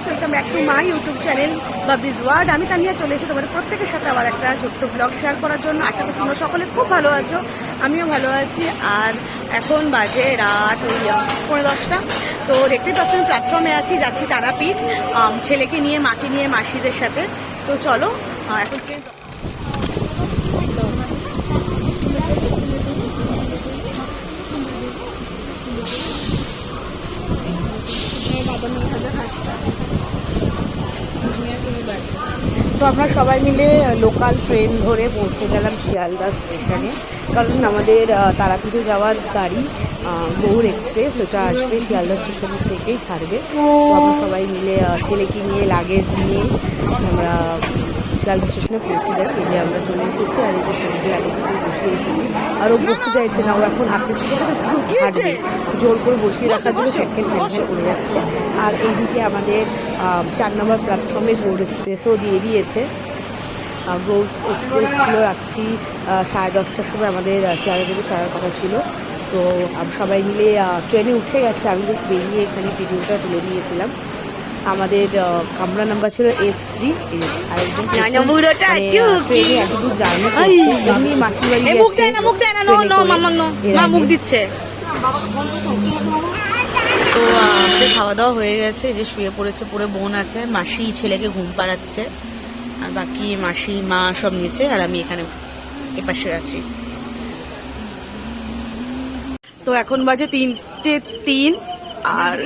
Guys welcome back to my YouTube channel বাবিজ world আমি তানিয়া চলে এসেছি তোমাদের প্রত্যেকের সাথে আবার একটা ছোট্ট ব্লগ শেয়ার করার জন্য। আশা করি তোমরা সকলে খুব ভালো আছো, আমিও ভালো আছি। আর এখন বাজে রাত ওই পনেরো দশটা। তো দেখতে পাচ্ছ আমি প্ল্যাটফর্মে আছি, যাচ্ছি তারাপীঠ ছেলেকে নিয়ে, মাকে নিয়ে, মাসিদের সাথে। তো চলো এখন ট্রেন তো আমরা সবাই মিলে লোকাল ট্রেন ধরে পৌঁছে গেলাম শিয়ালদা স্টেশনে কারণ আমাদের তারাপীঠে যাওয়ার গাড়ি গৌর এক্সপ্রেস ওটা আসবে শিয়ালদা স্টেশন থেকেই ছাড়বে। তো আমরা সবাই মিলে ছেলেকে নিয়ে লাগেজ নিয়ে আমরা শিয়ালদা স্টেশনে পৌঁছে যাই এই যে আমরা চলে এসেছি আর এই যে ছেলেকে লাগেজ করে বসিয়ে রেখেছি। আর ও বসতে চাইছে না ও এখন হাঁটতে শিখেছে না শুধু হাঁটবে। জোর করে বসিয়ে রাখার জন্য ফ্যানফ্যান ফ্যানফ্যান করে যাচ্ছে। আর এইদিকে আমাদের চার নম্বর প্ল্যাটফর্মে গৌড় এক্সপ্রেসও দিয়ে দিয়েছে। গৌড় এক্সপ্রেস ছিল রাত্রি সাড়ে দশটার সময় আমাদের শিয়ালদা থেকে ছাড়ার কথা ছিল। তো সবাই মিলে ট্রেনে উঠে গেছে। আমি জাস্ট বেরিয়ে এখানে ভিডিওটা তুলে নিয়েছিলাম। আমাদের আহ, কামরা নাম্বার ছিল এস থ্রি আরেকজন না, না, বুড়োটা একটু ট্রেনে এত দূর জার্নি করছি মাসির বাড়ি মুখ গেছে, দেয় না মুখ দেয় না নো ট্রেনে নো করে। মামা নো এর মা আগে। মুখ দিচ্ছে। তো আমাদের খাওয়া দাওয়া হয়ে গেছে যে শুয়ে পড়েছে পড়ে বোন আছে মাসি ছেলেকে ঘুম পাড়াচ্ছে আর বাকি মাসি মা সব নিয়েছে আর আমি এখানে এপাশে আছি। তো এখন বাজে তিনটে তিন আর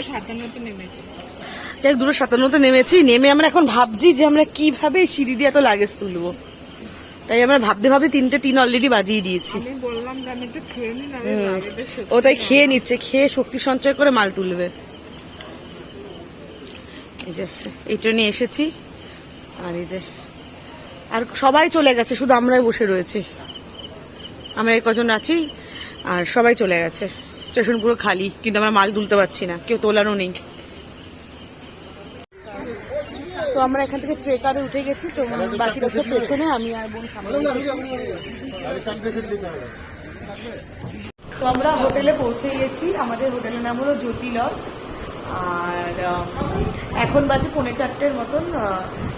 যাই দুটো সাতান্নতে নেমেছি নেমে আমরা এখন ভাবছি যে আমরা কীভাবে সিঁড়ি দিয়ে এত লাগেজ তুলবো। তাই আমরা ভাবতে ভাবতে তিনটে তিন অলরেডি বাজিয়ে দিয়েছি। ও তাই খেয়ে নিচ্ছে খেয়ে শক্তি সঞ্চয় করে মাল তুলবে। এই যে এই ট্রেনে এসেছি আর এই যে আর সবাই চলে গেছে শুধু আমরাই বসে রয়েছি। আমরা এই কজন আছি আর সবাই চলে গেছে। স্টেশন পুরো খালি কিন্তু আমরা মাল তুলতে পারছি না কেউ তোলারও নেই। তো আমরা এখান থেকে ট্রেকারে উঠে গেছি তো বাকিরা সব পেছনে আমি আর বোন তো আমরা হোটেলে পৌঁছে গেছি আমাদের হোটেলের নাম হলো জ্যোতি লজ আর এখন বাজে পৌনে চারটের মতন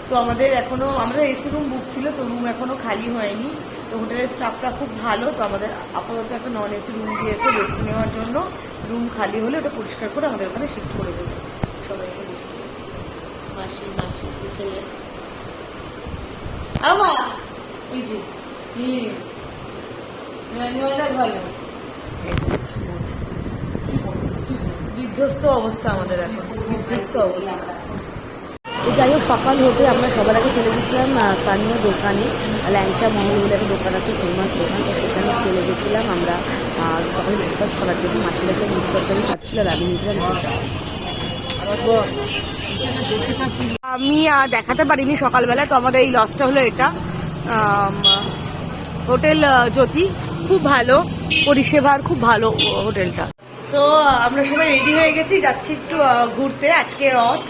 তো আমাদের এখনও আমাদের এসি রুম বুক ছিল তো রুম এখনও খালি হয়নি। তো হোটেলের স্টাফটা খুব ভালো তো আমাদের আপাতত একটা নন এসি রুম দিয়েছে রেস্ট নেওয়ার জন্য। রুম খালি হলে ওটা পরিষ্কার করে আমাদের ওখানে শিফট করে দেবে সবাই এখানে বসে পড়েছে। মাসি মাসি ছেলে আমা এই যে বিধ্বস্ত অবস্থা আমাদের যাই হোক, সকাল হতে আমরা সবার আগে চলে গেছিলাম স্থানীয় দোকানে। ল্যাংচা মহল বলে একটা দোকান আছে ফেমাস দোকান। তো সেখানে চলে গেছিলাম আমরা সকালে ব্রেকফাস্ট করার জন্য। মাসি মাসে মিক্স তরকারি খাচ্ছিল আর আমি ধোসা। আমি দেখাতে পারিনি সকালবেলা, তো আমাদের এই লসটা হলো এটা। হোটেল জ্যোতি, খুব ভালো। পরিষেবার খুব ভালো হোটেলটা। তো আমরা সবাই রেডি হয়ে গেছি, যাচ্ছি একটু ঘুরতে, আজকে রথ,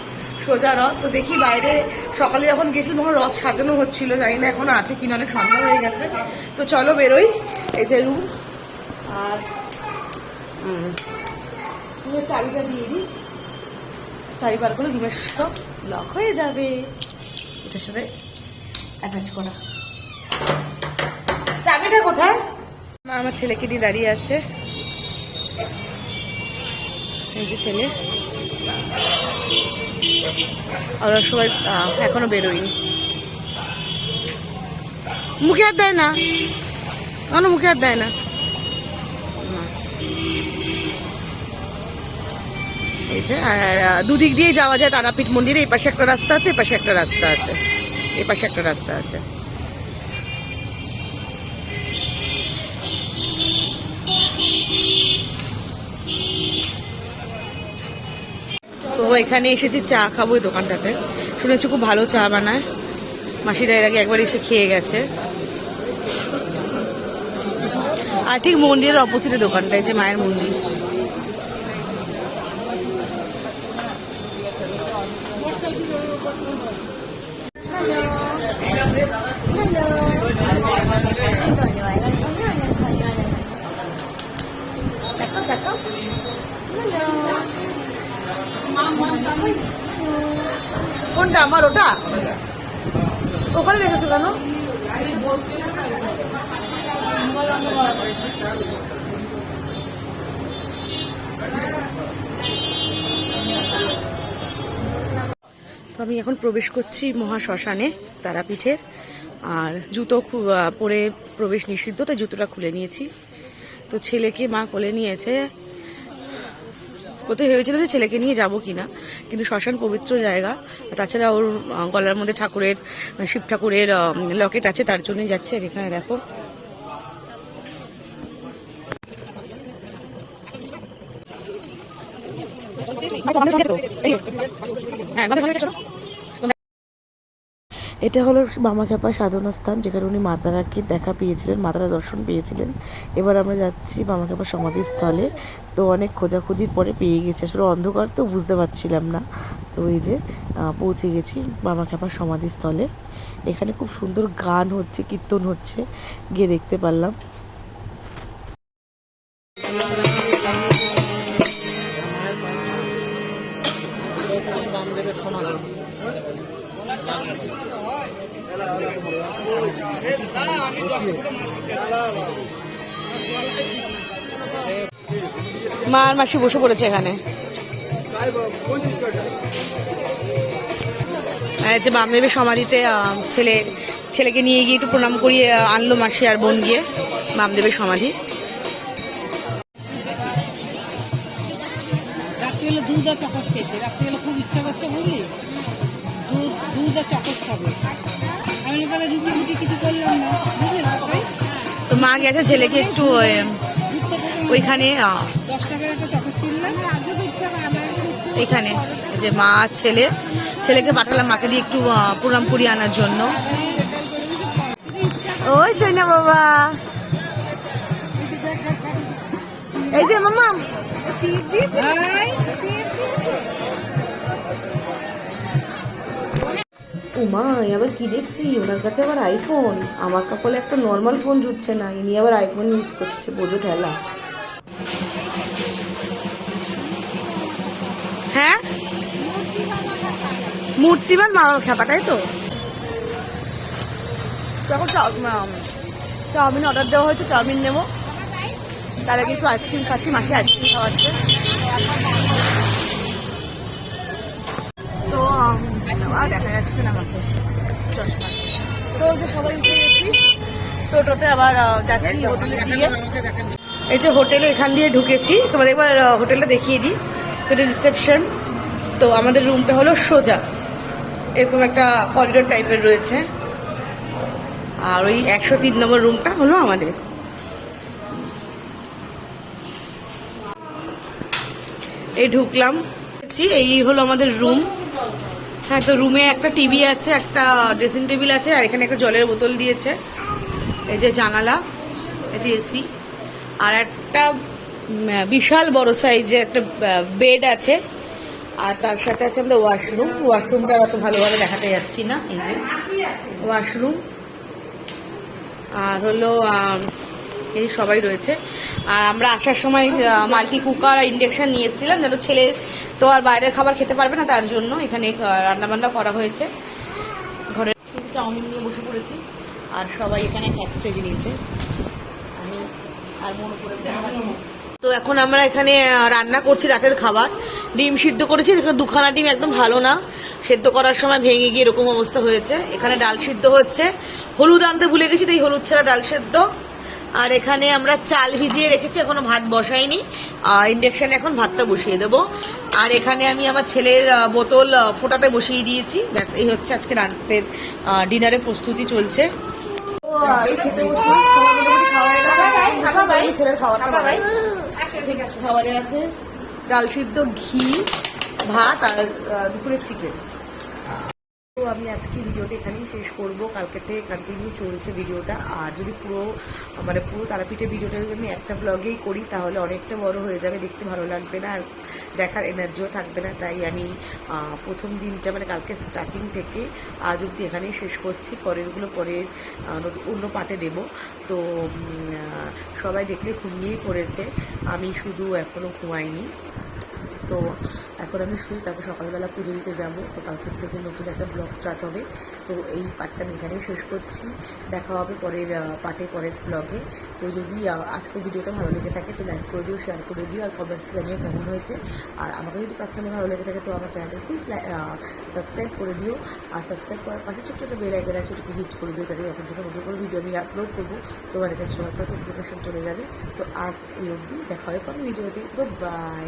সোজা রথ। তো দেখি বাইরে, সকালে যখন গেছিলাম তখন রথ সাজানো হচ্ছিল, জানি না এখন আছে কিনা, অনেক সন্ধ্যা হয়ে গেছে। তো চলো বেরোই, এই যে রুম আর চাবিটা দিয়ে দিই। চাবি বার করে রুমের সব লক হয়ে যাবে। এটার সাথে অ্যাটাচ করা। চাবিটা কোথায়? মা, আমার ছেলেকে দিয়ে দাঁড়িয়ে আছে। এই যে ছেলে। ওরা সবাই এখনও বেরোয়নি। মুখে আর দেয় না। কোনো মুখে আর দেয় না। এই যে আর দুদিক দিয়ে যাওয়া যায় তারাপীঠ মন্দিরে। এই পাশে একটা রাস্তা আছে, এই পাশে একটা রাস্তা আছে। এই পাশে একটা রাস্তা আছে। তো এখানে এসেছি, চা খাব এই দোকানটাতে। শুনেছি খুব ভালো চা বানায়। মাসিরা এর আগে একবার এসে খেয়ে গেছে। আর ঠিক মন্দিরের অপোজিটে দোকানটায় যে মায়ের মন্দির। কোনটা আমার ওটা ওখানে রেখেছো কেন তো আমি এখন প্রবেশ করছি মহা শ্মশানে তারাপীঠের আর জুতো পরে প্রবেশ নিষিদ্ধ, তাই জুতোটা খুলে নিয়েছি। তো ছেলেকে মা কোলে নিয়েছে। কোথায় ভেবেছিল যে ছেলেকে নিয়ে যাব কিনা, কিন্তু শ্মশান পবিত্র জায়গা। তাছাড়া ওর গলার মধ্যে ঠাকুরের, শিব ঠাকুরের লকেট আছে, তার জন্যই যাচ্ছে। আর এখানে দেখো। হ্যাঁ এটা হলো মামাখ্যাপা সাধনা স্থান যেখানে উনি মাতারাকে দেখা পেয়েছিলেন, মাতারা দর্শন পেয়েছিলেন। এবার আমরা যাচ্ছি মামাখ্যাপা সমাধিস্থলে। তো অনেক খোঁজাখুঁজির পরে পেয়ে গেছি। আসলে অন্ধকার তো বুঝতে পারছিলাম না। তো এই যে পৌঁছে গেছি মামাখ্যাপা সমাধিস্থলে। এখানে খুব সুন্দর গান হচ্ছে, কীর্তন হচ্ছে, গিয়ে দেখতে পারলাম। মা আর মাসি বসে পড়েছে এখানে। যে বামদেবের সমাধিতে ছেলে, ছেলেকে নিয়ে গিয়ে একটু প্রণাম করিয়ে আনলো মাসি আর বোন গিয়ে বামদেবের সমাধি। রাত্রিবেলা দুধ চকস খেয়েছে। বুঝলি? দুধ দুধ আর খাবে। আমি তাহলে রুটি কিছু করলাম না। বুঝলি? তো মা গেছে ছেলেকে একটু ওইখানে আহ, দশ টাকার একটা চকস কিনলাম। এখানে যে মা আর ছেলে। ছেলেকে পাঠালাম মাকে দিয়ে একটু প্রণাম করিয়ে আনার জন্য। ওই সৈনা বাবা। এই যে মামা। উমা এ আবার কি দেখছি? ওনার কাছে আবার আইফোন আমার কপালে একটা নর্মাল ফোন জুটছে না, ইনি আবার আইফোন ইউজ করছে, বোঝো ঠেলা। হ্যাঁ? মূর্তিমান মা খাপা তাই তো? তখন চাউমিন অর্ডার দেওয়া হয়েছে, চাউমিন নেব। তার আগে একটু আইসক্রিম খাচ্ছি, মাসে আইসক্রিম খাওয়াচ্ছে দেখা যাচ্ছে না আমাকে। চশমা। তো ওই যে সবাই উঠে গেছি টোটোতে আবার যাচ্ছি এই যে হোটেলে এখান দিয়ে ঢুকেছি তোমাদের একবার হোটেলটা দেখিয়ে দিই। তো এটা রিসেপশন। তো আমাদের রুমটা হলো সোজা। এরকম একটা করিডোর টাইপের রয়েছে। আর ওই একশো তিন নম্বর রুমটা হলো আমাদের। এই ঢুকলাম। এই হলো আমাদের রুম হ্যাঁ তো রুমে একটা টিভি আছে, একটা ড্রেসিং টেবিল আছে, আর এখানে একটা জলের বোতল দিয়েছে। এই যে জানালা, এই যে এসি আর একটা বিশাল বড় সাইজে একটা বেড আছে, আর তার সাথে আছে আমাদের ওয়াশরুম ওয়াশরুমটা অত ভালোভাবে দেখাতে যাচ্ছি না, এই যে। ওয়াশরুম আর হলো এই সবাই রয়েছে। আর আমরা আসার সময় মাল্টি কুকার আর ইন্ডাকশন নিয়ে এসেছিলাম যেন ছেলে তো আর বাইরের খাবার খেতে পারবে না তার জন্য। এখানে রান্নাবান্না করা হয়েছে। ঘরে চাউমিন নিয়ে বসে পড়েছি। আর সবাই এখানে খাচ্ছে যে আমি আর মনে করে তো এখন আমরা এখানে রান্না করছি রাতের খাবার। ডিম সিদ্ধ করেছি দেখো দুখানা ডিম একদম ভালো না। সেদ্ধ করার সময় ভেঙে গিয়ে এরকম অবস্থা হয়েছে। এখানে ডাল সিদ্ধ হচ্ছে। হলুদ আনতে ভুলে গেছি, তাই হলুদ ছাড়া ডাল সেদ্ধ। আর এখানে আমরা চাল ভিজিয়ে রেখেছি এখনও ভাত বসাইনি। ইন্ডাকশনে এখন ভাতটা বসিয়ে দেবো। আর এখানে আমি আমার ছেলের বোতল ফোটাতে বসিয়ে দিয়েছি। ব্যাস এই হচ্ছে আজকে রাতের ডিনারের প্রস্তুতি চলছে। খাবারে আছে ডাল সিদ্ধ ঘি ভাত আর দুপুরের চিকেন তো আমি আজকে ভিডিওটা এখানেই শেষ করব। কালকে থেকে কন্টিনিউ চলছে ভিডিওটা। আর যদি পুরো মানে পুরো তারাপীঠের ভিডিওটা যদি আমি একটা ব্লগেই করি, তাহলে অনেকটা বড় হয়ে যাবে, দেখতে ভালো লাগবে না, আর দেখার এনার্জিও থাকবে না। তাই আমি প্রথম দিনটা মানে কালকে স্টার্টিং থেকে আজ অব্দি এখানেই শেষ করছি। পরেরগুলো পরের অন্য পার্টে দেব। তো সবাই দেখলে ঘুমিয়েই পড়েছে। আমি শুধু এখনও ঘুমাইনি। তো এখন আমি শুই কালকে সকালবেলা পুজো দিতে যাব। তো কালকের থেকে নতুন একটা ব্লগ স্টার্ট হবে। তো এই পার্টটা আমি এখানেই শেষ করছি। দেখা হবে পরের পার্টে পরের ব্লগে তো যদি আজকের ভিডিওটা ভালো লেগে থাকে তো লাইক করে দিও শেয়ার করে দিও, আর কমেন্টস জানিও কেমন হয়েছে। আর আমাকে যদি পার্সোনালি ভালো লেগে থাকে তো আমার চ্যানেলটা প্লিজ সাবস্ক্রাইব করে দিও। আর সাবস্ক্রাইব করার পাশে ছোট্ট ছোটো বেল আইকন আছে, ওটাকে হিট করে দিও, যাতে এখন যখন নতুন করে ভিডিও আমি আপলোড করব। তোমাদের কাছে সবার নোটিফিকেশন চলে যাবে। তো আজ এই অবধি দেখা হবে পরে ভিডিওতে গুড বাই